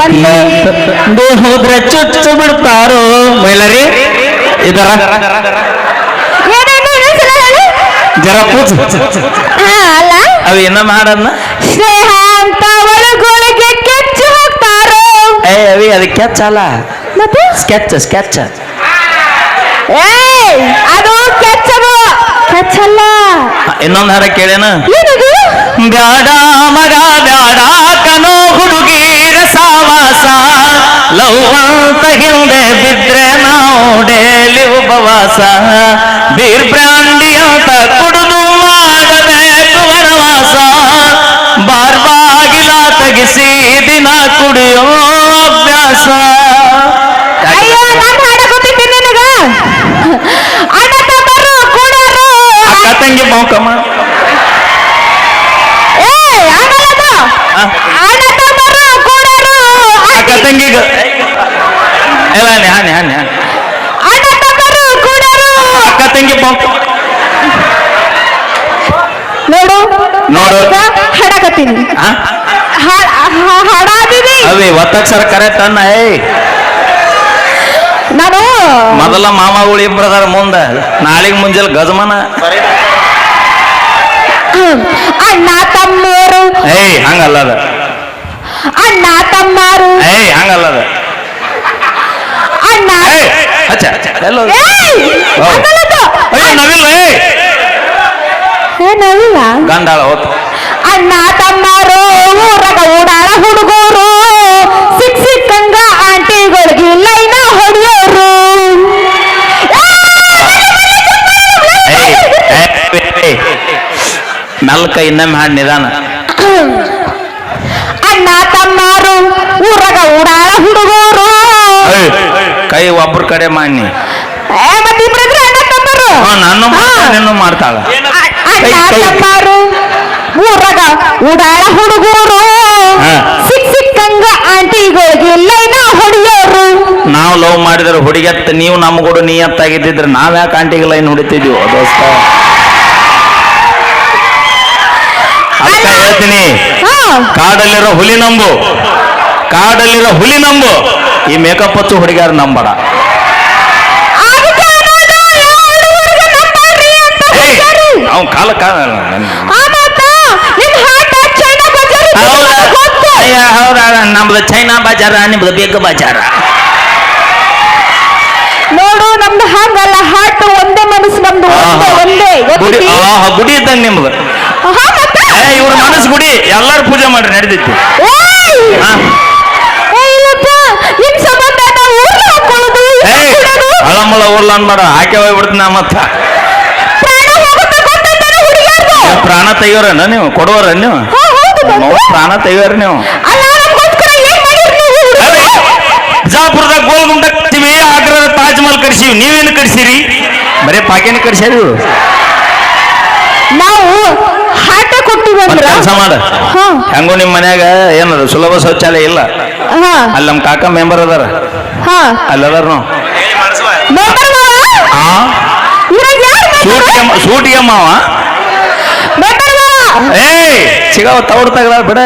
ಪ್ರೀತಿ ಹೋದ್ರೆ ಚುಚ್ಚು ಬಿಡ್ತಾರೋ ಮಹಿಳರಿ ಇದರ ಜರ ಹಾ ಅಲ್ಲ? ಅವ ಏನ ಮಾಡದ್ನ? ಸ್ನೇಹ ಅಂತ ಒಳಗೊಳಗೆ ಕೆಚ್ಚು ಹಾಕ್ತಾರೋ? ಏ ಅವಿ ಅದು ಕೆಚ್ಚ ಅಲ್ಲ. ಮತ್ತೆ? ಸ್ಕೆಚ್ ಸ್ಕೆಚ್ ಏಯ್ ಅದು ಕೆಚ್ಚದು. ಕೆಚ್ಚಲ್ಲ. ಇನ್ನೊಂದ್ ಹಾರ ಕೇಳೇನ? ಏನದು? ಬ್ಯಾಡ ಮಗ ಬ್ಯಾಡ ಕನೋ ಸಾವಾಸ ಲವ್ ಅಂತ ಹಿಂದೆ ಬಿದ್ರೆ ನಾವು ಡೇಲಿ ಉಪವಾಸ. ಬೀರ್ ಬ್ರಾಂಡಿ ಅಂತ ಕುಡಿದು ಮಾಡಬೇಕು ವನವಾಸ. ಬಾರ್ ಬಾಗಿಲ ತೆಗಿಸಿ ದಿನ ಕುಡಿಯೋ ಅಭ್ಯಾಸ. ಅಕ್ಕ ತಂಗಿ ಮೌಕಮ್ಮ. ಅಕ್ಕ ತಂಗಿಗ. ಎಲ್ಲ ನ್ಯಾನ್ ಅಣ್ಣ ತಮ್ಮರು ಅಕ್ಕ ತಂಗಿ ಮೌಕಮ್ಮ ನೋಡು. ನೋಡು. ಈಗ ಹಾಡಕತ್ತೀನಿ. ಹಾಡಾದಿನಿ ಅವಿ ಒತ್ತಕ್ಷರ ಕರೆಕ್ಟ್ ಅನ್ನ ಏಯ್. ನಾನು ಮೊದಲ ಮಾಮಗಳು ಇಬ್ಬರದಾರ ಮುಂದ ನಾಳಿಗೆ ಮುಂಜಾನೆ ಗಜಮನ. ಅಣ್ಣ ತಮ್ಮರು. ಏಯ್ ಹಂಗಲ್ಲದ ಅಣ್ಣ ತಮ್ಮರು. ಏಯ್ ಹಂಗಲ್ಲ ಅಣ್ಣ. ಏಯ್ ಹಚ್ಚ. ಎಲ್ಲೋ. ಏಯ್ ಓ. ಆಗಲ್ಲದು. ಅಯ್ಯೋ ನವಿಲ್ಲ ಏಯ್. ಏನಲ್ಲ ಗಂಡಾಳ ಹೋತ್ ಅಣ್ಣ ತಮ್ಮರು ಊರಗ ಓಡಾಡ ಹುಡುಗರು. ಸಿಕ್ ಸಿಕ್ಕಂಗ ಆಂಟಿಗಳಿಗೆ ಲೈನ ಹೊಡೆಯೋರು. ಏಯ್ ಏಯ್, ಏಯ್. ಮೆಲ್ಕ ಇನ್ನೊಮ್ಮೆ ಹಾಡು ನಿಧಾನ. ಅಣ್ಣ ತಮ್ಮರು ಊರಗ ಓಡಾಡ ಹುಡುಗರು. ಕೈ ಒಬ್ರ ಕಡೆ ಮಾಡಿ ಏ, ಮತ್ತೆ ಇಬ್ರಿದ್ರೆ ಅಣ್ಣ ತಮ್ಮರು ನಾನು ಹಾ. ಮಾಡ್ತಾಳ. ಅಣ್ಣ. ತಮ್ಮರು ಊರಗ ಓಡಾಡ ಹುಡುಗರು. ಸಿಕ್ ಸಿಕ್ಕಂಗ ಆಂಟಿಗಳಿಗೆ ಲೈನ ಹೊಡೆಯೋರು. ನಾವು ಲವ್ ಮಾಡಿದ್ರೆ ಹುಡುಗತ್ತ ನೀವು ನಮ್ಮ ಕೂಡ ನೀ ಎತ್ತಾಗಿದ್ದಿದ್ರೆ ನಾವ್ ಯಾಕೆ ಆಂಟಿಗೆ ಲೈನ್ ಹೊಡಿತಿದ್ವಿ? ದೋಸ್ತ. ಅದಕ್ಕೆ ಹೇಳ್ತೀನಿ. ಕಾಡಲ್ಲಿರೋ ಹುಲಿ ನಂಬು. ಕಾಡಲ್ಲಿರೋ ಹುಲಿ ನಂಬು. ಈ ಮೇಕಪ್ ಹಚ್ಚು ಹುಡುಗಿಯಾರ ನಂಬಡ. ಅವ್ನ ಕಾಲ ಕಾಲ ಹೌದಾ? ನಮ್ದು ಚೈನಾ ಬಜಾರ ನಿಮ್ದು ಬಿಗ್ ಬಜಾರ. ನೋಡು ನಮ್ದು ಹಾಗಲ್ಲ. ಹಾಟ್ ಒಂದೇ ಮನಸ್ಸು ನಮ್ದು ಒಂದೇ ಗುಡಿ ಇದ್ದಂಗೆ ನಿಮ್ದು. ಇವ್ರ ಮನಸ್ಸು ಗುಡಿ ಎಲ್ಲಾರು ಪೂಜೆ ಮಾಡ್ರಿ ನಡೆದಿತ್ತು ಅಳಮಳ ಊರ್ಲ ಅನ್ಬಾರ ಆಕೆ ಹೋಗ್ಬಿಡ್ತೀನಿ ಮತ್ತ. ಪ್ರಾಣ ತೆಗಿಯೋರೇನ ನೀವು? ಕೊಡುವರ ನೀವು? ಪ್ರಾಣ ತೆಗಿಯೋರ ನೀವು? ಬಿಜಾಪುರದಾಗ ಗೋಲ್ಗುಂಡ ಕಟ್ತೀವಿ ಆಗ್ರದ ತಾಜ್ ಮಹಲ್ ಕಟ್ಸಿವಿ. ನೀವೇನು ಕಟ್ಸಿರಿ? ಬರೀ ಪಾಕಿನ ಕಟ್ಸ್ಯಾರಿ. ನಾವು ಕೆಲಸ ಮಾಡ. ಹಾ. ಹೆಂಗೋ ನಿಮ್ ಮನ್ಯಾಗ ಏನದ ಸುಲಭ ಶೌಚಾಲಯ ಇಲ್ಲ. ಹಾ. ಅಲ್ಲಿ ನಮ್ ಕಾಕ ಮೆಂಬರ್ ಅದಾರ. ಹಾ. ಅಲ್ಲಿ ಅದಾರ ನಾವು ಮೆಂಬರ್ ಮಾವ? ಆ? ಇವ್ರಾಗ್ ಯಾರ್? ಸೂಟಿಗೆ ಸೂಟಿಗೆ ಮಾವ ಮೆಂಬರ್ ಮಾವ? ಏಯ್ ಸಿಗಾವ ತೌಡ್ ತಗದ ಬಿಡ.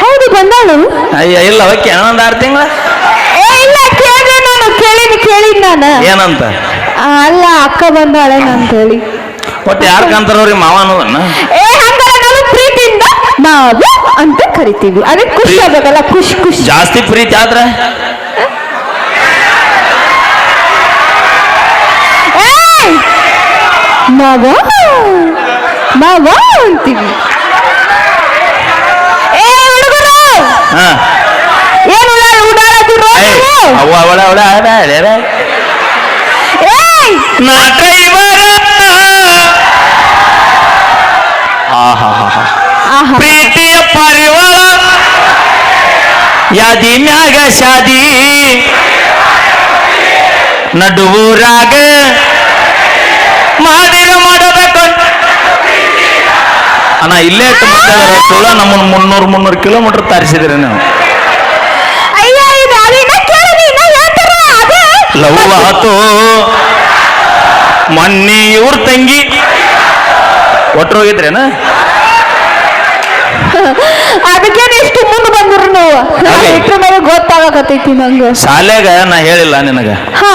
ಹೌದು ಬಂದಾಳು. ಅಯ್ಯ ಇಲ್ಲ ಅವಕ್ಕೆ ಒಂದ್ ಆರು ತಿಂಗಳ? ಏ ಇಲ್ಲ ಕೇಳಿದೆ ನಾನು ಕೇಳಿನಿ ಕೇಳಿದ್ ನಾನು. ಏನಂತ? ಅಲ್ಲ ಅಕ್ಕ ಬಂದಾಳೆ ಅಂತ ಹೇಳಿ ಒಟ್ಟು ಯಾರು ಕಾಂತಾರವ್ರಿ ಮಾವ ಅನ್ನೋದನ್ನ ಏ ನಾವು ಅಂತ ಕರಿತೀವಿ. ಅದೇ ಖುಷಿ ಆಗ್ಬೇಕಲ್ಲ ಖುಷಿ ಖುಷಿ. ಜಾಸ್ತಿ ಪ್ರೀತಿ ಆದ್ರ! ಮಾವ ಮಾವ ಅಂತೀವಿ. ಏ ಹುಡುಗರು! ಹಾ. ಏನು ಅವಳ ಅವಳ ಡ್ರೈವರ ಆಹಾಹಾಹಾ. ಆಹಾ. ಪ್ರೀತಿಯ ಪರಿವಾರ ಯಾದಿ ಮ್ಯಾಗ ಶಾದಿ. ನಡುವೂರಾಗ. ಮಾಡಿರ ಮಾಡಬೇಕು. ಅಣ್ಣ ಇಲ್ಲೇ ಇಟ್ಟು ಮಾತಾಡೋರು. ತುಳ ನಮ್ಮನ್ನ ಮುನ್ನೂರು ಮುನ್ನೂರು ಕಿಲೋಮೀಟರ್ ತಾರಿಸಿದ್ರಿ ನೀವು. ಅಯ್ಯ ಇದು ಅದಿನ್ನ ಕೇಳಿ ಇನ್ನ ಹೇಳ್ತಾರ? ಅದೇ ಲವ್ ಆತು. ಮೊನ್ನೆ ಇವ್ರ ತಂಗಿ. ಒಟ್ರು ಹೋಗಿದ್ರೇನ ಅದಕ್ಕೆ ಇಷ್ಟು ಮುಂದೆ ಬಂದ್ರು ನೀವು. ಇಟ್ರ ಮೇಲೆ ಗೊತ್ತಾಗಕತ್ತೈತಿ ನಂಗೆ. ಶಾಲೆಗ ನಾ ಹೇಳಿಲ್ಲ ನಿನಗ. ಹಾ.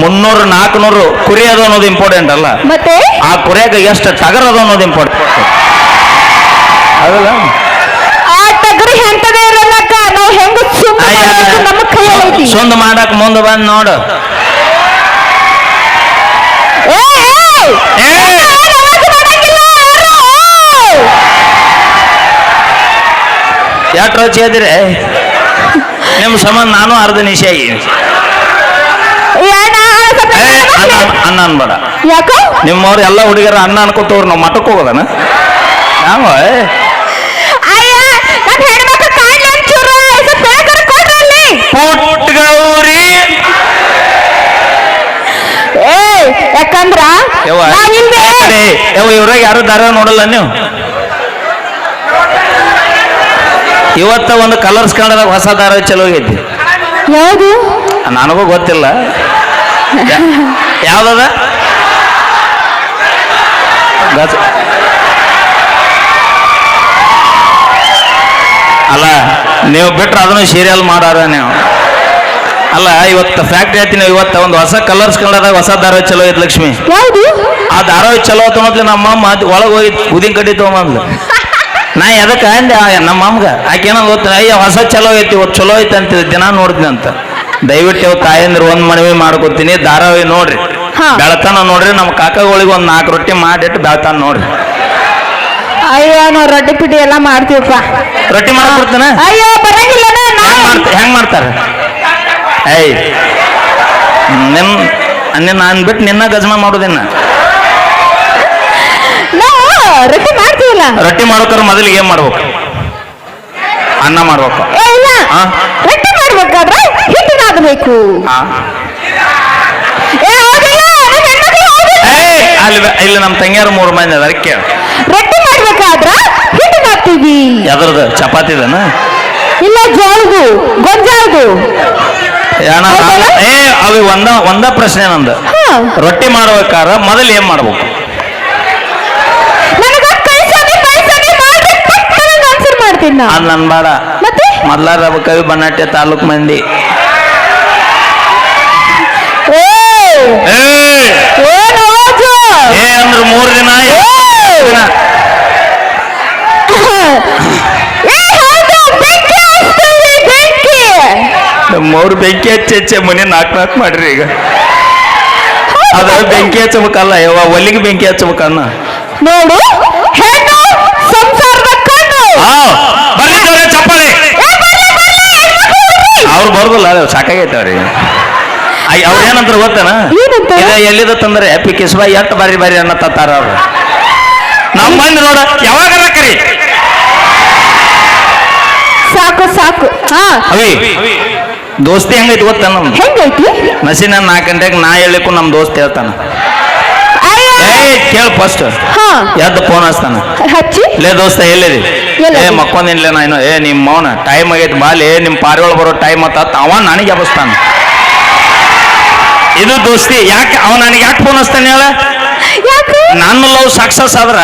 ಮುನ್ನೂರು ನಾಲ್ಕುನೂರು ಕುರಿ ಅದು ಅನ್ನೋದು ಇಂಪಾರ್ಟೆಂಟ್ ಅಲ್ಲ. ಮತ್ತೆ? ಆ ಕುರಿಯಾಗ ಎಷ್ಟು ಟಗರ್ ಅದು ಅನ್ನೋದು ಇಂಪಾರ್ಟೆಂಟ್ ಹೌದಲ್ಲ ಆ ಟಗರು ಇರಲ್ಲಕ್ಕ ನಾವು ಹೆಂಗ ಸುಮ್ಮನೆ ನಮ್ಮ ಕೈಯಲ್ಲಿ? ಸುಂದ್ ಮಾಡಕ್ ಮುಂದೆ ಬಂದ್ ನೋಡು! ಏ, ಯಾಕೆ ರೋಚಿ ಅದಿರಿ ನಿಮ್ಮ ಸಂಬಂಧ ನಾನು ಅರ್ಧ ನಿಶಾಯಿ ಅನ್ನ ಅನ್ಬೇಡ. ಯಾಕ? ನಿಮ್ಮವ್ರು ಎಲ್ಲ ಹುಡುಗರ ಅನ್ನ ಅನ್ಕೋತವ್ರು ನಾವು ಮಠಕ್ಕೆ ಹೋಗೋದನ? ಯಾಕಂದ್ರ ಇವ್ರಾಗ ಯಾರು ದಾರ ನೋಡಲ್ಲ ನೀವು? ಇವತ್ತ ಒಂದು ಕಲರ್ಸ್ ಕನ್ನಡದಾಗ ಹೊಸ ದಾರ ಚಲೋ ಆಗೈತಿ ಯಾವುದು? ನನಗೂ ಗೊತ್ತಿಲ್ಲ. ಯಾವ್ದದ? ಅಲ್ಲ ನೀವು ಬಿಟ್ರೆ ಅದನ್ನು ಸೀರಿಯಲ್ ಮಾಡಾರ ನೀವು. ಅಲ್ಲ ಇವತ್ತು ಫ್ಯಾಕ್ಟ್ರಿ ಹೇಳ್ತೀನಿ ಇವತ್ತು ಒಂದು ಹೊಸ ಕಲರ್ಸ್ ಕನ್ನಡದಾಗ ಹೊಸ ಧಾರಾವಾಹಿ ಚಲೋ ಐತಿ ಲಕ್ಷ್ಮಿ. ಆ ಧಾರಾವಾಹಿ ಚಲೋ ತೊಗೊಂಡ್ಲಿ ನಮ್ಮ ಅಮ್ಮ ಒಳಗೆ ಹೋಗಿ ಉದಿನ ಕಡ್ಡಿ ತೊಗೊಂಬಂದ್ಲು. ನಾ ಎದಕ್ಕೆ ಅಂದೆ ನಮ್ಮ ಅಮ್ಮಗೆ ಆಕೆ ಏನೋ ಗೊತ್ತ ಅಯ್ಯ ಹೊಸ ಚಲೋ ಐತಿ ಇವತ್ತು ಚಲೋ ಐತಿ ಅಂತ ದಿನ ನೋಡಿದ್ನಿ ಅಂತ. ದಯವಿಟ್ಟು ಇವ್ ತಾಯಂದ್ರ ಒಂದ್ ಮನವಿ ಮಾಡ್ಕೊತೀನಿ ಧಾರಾವಾಹಿ ನೋಡ್ರಿ. ಬೆಳತನ ನೋಡ್ರಿ ನಮ್ಮ ಕಾಕಗಳಿಗೆ ಒಂದ್ ನಾಲ್ಕು ರೊಟ್ಟಿ ಮಾಡಿಟ್ಟು ಬೆಳತನ ನೋಡ್ರಿ. ಅಯ್ಯೋ ನಾವು ರೊಟ್ಟಿ ಪಿಟಿ ಎಲ್ಲ ಮಾಡ್ತೀವಪ್ಪ. ರೊಟ್ಟಿ ಮಾಡ್ಕೊಡ್ತಾನ ಅಯ್ಯೋ ಬರಂಗಿಲ್ಲ ಹೆಂಗ್ ಮಾಡ್ತ ಹೆಂಗ್ ಮಾಡ್ತಾರ? ಏಯ್ ನಿಮ್ ನಿನ್ನ ನಾನು ಬಿಟ್ಟು ನಿನ್ನ ಗಜಮ ಮಾಡುದಿನ್ನ ನಾವು ರೊಟ್ಟಿ ಮಾಡ್ತೀವಲ್ಲ? ರೊಟ್ಟಿ ಮಾಡ್ಬೇಕಾದ್ರೆ ಮೊದಲು ಏನ್ ಮಾಡ್ಬೇಕು? ಅನ್ನ ಮಾಡ್ಬೇಕು. ಏ ಇಲ್ಲ. ಆ? ರೊಟ್ಟಿ ಮಾಡ್ಬೇಕಾದ್ರೆ ಹಿಟ್ಟಿನಾಗಬೇಕು ಆ? ಏ ಹೌದಿಲ್ಲ ನಮ್ಮ ಹೆಣ್ಮಕ್ಳು ಹೌದಿಲ್ಲ ಏಯ್ ಅಲ್ಲಿ ಇಲ್ಲಿ ನಮ್ಮ ತಂಗಿಯರು ಮೂರು ಮಂದಿ ಅದಾರ ಕೇಳ. ರೊಟ್ಟಿ ಮಾಡ್ಬೇಕಾದ್ರ ಹಿಟ್ಟು ಯಾವ್ದ್ರದ್ದು? ಚಪಾತಿ ಚಪಾತಿದನ ಇಲ್ಲ ಜೋಳದು ಗೊಂಜಾಳದು ಏನ ಏ ಅವಿ ಒಂದ ಒಂದ ಪ್ರಶ್ನೆ ನಂದು. ಹಾ. ರೊಟ್ಟಿ ಮಾಡ್ಬೇಕಾದ್ರೆ ಮೊದಲು ಏನ್ ಮಾಡ್ಬೇಕು ನನಗ ಕೈ ಸರಿ ಕೈ ಸರಿ ಮಾಡಿ ಪಟ್ಟನಂಗ್ ಆನ್ಸರ್ ಮಾಡ್ತೀನಿ ನಾ ಅದ್ ನನ್ ಬೇಡ ಮತ್ತೆ ಮೊದ್ಲಾರ ಕವಿ ಬನ್ನಟ್ಟೆ ತಾಲೂಕ್ ಮಂದಿ ಏ ಏ ಏನು ಹೋಜು ಏ ಅಂದ್ರ ಮೂರ್ ದಿನ ಏ ದಿನ. ಏ ಹೌದು ಬೆಂಕಿ ಹಚ್ತೀವಿ ಬೆಂಕಿ ಮೂರು ಬೆಂಕಿ ಹಚ್ಚಿ ಹಚ್ಚಿ ಮನೆ ನಾಲ್ಕು ನಾಲ್ಕು ಮಾಡ್ರಿ ಈಗ ಅದ ಬೆಂಕಿ ಹಚ್ಚಬೇಕಲ್ಲ ಯವ್ವ ಒಲಿಗೆ ಬೆಂಕಿ ಹಚ್ಚಬೇಕನ್ನ ನೋಡು ಹೆಣ್ಣು ಸಂಸಾರದ ಕಣ್ಣು ಆ ಬರ್ಲಿ ಜೋರೆ ಚಪ್ಪಾಳಿ ಏ, ಬರ್ಲಿ, ಬರ್ಲಿ, ಹೆಣ್ಮಕ್ಳು ಬರ್ಲಿ. ಅವ್ರು ಬರೋದಿಲ್ಲ ಅದು ಸಾಕಾಗೈತೆ ಅವ್ರಿಗೆ ಅವ್ರು ಏನಂತಾರೆ ಗೊತ್ತೇನ? ಇದ ಎಲ್ಲಿದ ತಂದ್ರೆ ಎಪ್ಪಿ ಬಾಯ್ ಎಷ್ಟು ಬಾರಿ ಬಾರಿ ಅನ್ನ ತತ್ತಾರ ಅವ್ರು. ನಮ್ಮ ಮಂದಿ ನೋಡ ಯಾವಾಗ ಕರಿ. ಸಾಕು ಸಾಕು. ಹಾ. ಅವಿ ದೋಸ್ತಿ ಹೆಂಗೈತಿ ಗೊತ್ತ ನಮ್ದು? ಹೆಂಗೈತಿ? ನಸಿನ ನಾಲ್ಕು ಗಂಟೆಗೆ ನಾ ಹೇಳಿಕು ನಮ್ಮ ದೋಸ್ತ್ ಹೇಳ್ತಾನ. ಅಯ್ಯ ಕೇಳ ಫಸ್ಟ್ ಹಾ. ಎದ್ದು ಫೋನ್ ಹಚ್ತಾನ. ಹಚ್ಚಿ. ಲೇ ದೋಸ್ತ ಎಲ್ಲಿದಿ? ಎಲ್ಲದಿ? ಏ ಮಕ್ಕೊಂದಿನ್ಲೇ ನಾನು ಏ ನಿಮ್ಮ ಮೌನ ಟೈಮ್ ಆಗೈತೆ ಬಾಲಿ ನಿಮ್ಮ ಪಾರಿಗಳು ಬರೋ ಟೈಮ್ ಆತ ಅವ ನನಗೆ ಎಬಸ್ತಾನ ಇದು ದೋಸ್ತಿ ಯಾಕೆ ಅವ ನನಗೆ ಯಾಕೆ ಫೋನ್ ಹಚ್ತಾನೆ ಹೇಳ? ಯಾಕೆ? ನನ್ನ ಲವ್ ಸಕ್ಸಸ್ ಆದ್ರ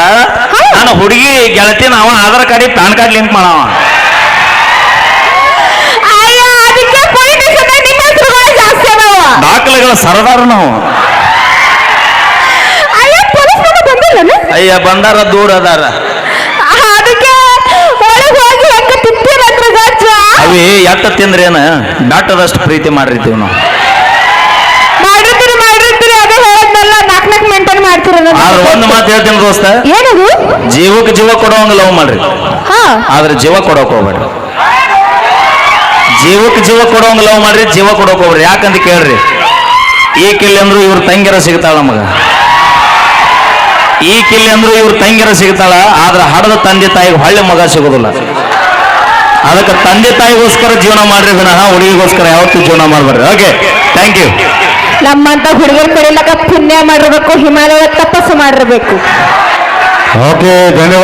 ನಾನು ಹುಡುಗಿ ಗೆಳತಿನ ಅವ Aadhaar card pan card link ಮಾಡವ. ಅಯ್ಯ ಅದಕ್ಕೆ ಪೊಲಿಟಿಷನ್ ನಿಮ್ಮ ಹೆಸರುಗಳೇ ಜಾಸ್ತಿ ಅದಾವ. ದಾಖಲೆಗಳ ಸರದಾರ ನಾವು ಅಯ್ಯ ಪೊಲೀಸ್ ಬಂದಿಲ್ಲನ ಅಯ್ಯ ಬಂದಾರ ದೂರ ಅದಾರ. ಅವಿ ಎಟ್ಟ ತಿಂದ್ರೇನ ಡಾಟದಷ್ಟು ಪ್ರೀತಿ ಮಾಡಿರ್ತೀವಿ ನಾವು. ಆದ್ರೆ ಒಂದು ಮಾತು ಹೇಳ್ತೀನಿ ದೋಸ್ತ. ಏನದು? ಜೀವಕ್ಕೆ ಜೀವ ಕೊಡೋಂಗ ಲವ್ ಮಾಡ್ರಿ. ಹಾ. ಆದ್ರೆ ಜೀವ ಕೊಡೋಕ್ ಹೋಗ್ಬೇಡ್ರಿ. ಜೀವಕ್ಕೆ ಜೀವ ಕೊಡೋಂಗ ಲವ್ ಮಾಡ್ರಿ ಜೀವ ಕೊಡೋಕ್ ಹೋಗ್ಬೇಡ್ರಿ. ಯಾಕಂತ ಕೇಳ್ರಿ? ಈ ಕಿಲ್ಲಿ ಅಂದ್ರು ಇವ್ರ ತಂಗಿರ ಸಿಗ್ತಾಳ ನಮಗ. ಈ ಕಿಲ್ಲಿ ಅಂದ್ರೆ ಇವ್ರ ತಂಗಿರ ಸಿಗ್ತಾಳ ಆದ್ರೆ ಹಡದ ತಂದೆ ತಾಯಿಗೆ ಹೊಳ್ಳೆ ಮಗ ಸಿಗೋದಿಲ್ಲ. ಅದಕ್ಕೆ ತಂದೆ ತಾಯಿಗೋಸ್ಕರ ಜೀವನ ಮಾಡ್ರಿ ವಿನಃ ಹುಡುಗಿಗೋಸ್ಕರ ಯಾವತ್ತೂ ಜೀವನ ಮಾಡ್ಬಾರ್ರಿ ಓಕೆ ಥ್ಯಾಂಕ್ ಯು ನಮ್ಮಂತ ಹುಡುಗರ ಕಡೆಯಲ್ಲಕ ಪುಣ್ಯ ಮಾಡಿರ್ಬೇಕು ಹಿಮಾಲಯ ತಪಸ್ಸು ಮಾಡಿರ್ಬೇಕು. ಓಕೆ ಧನ್ಯವಾದ.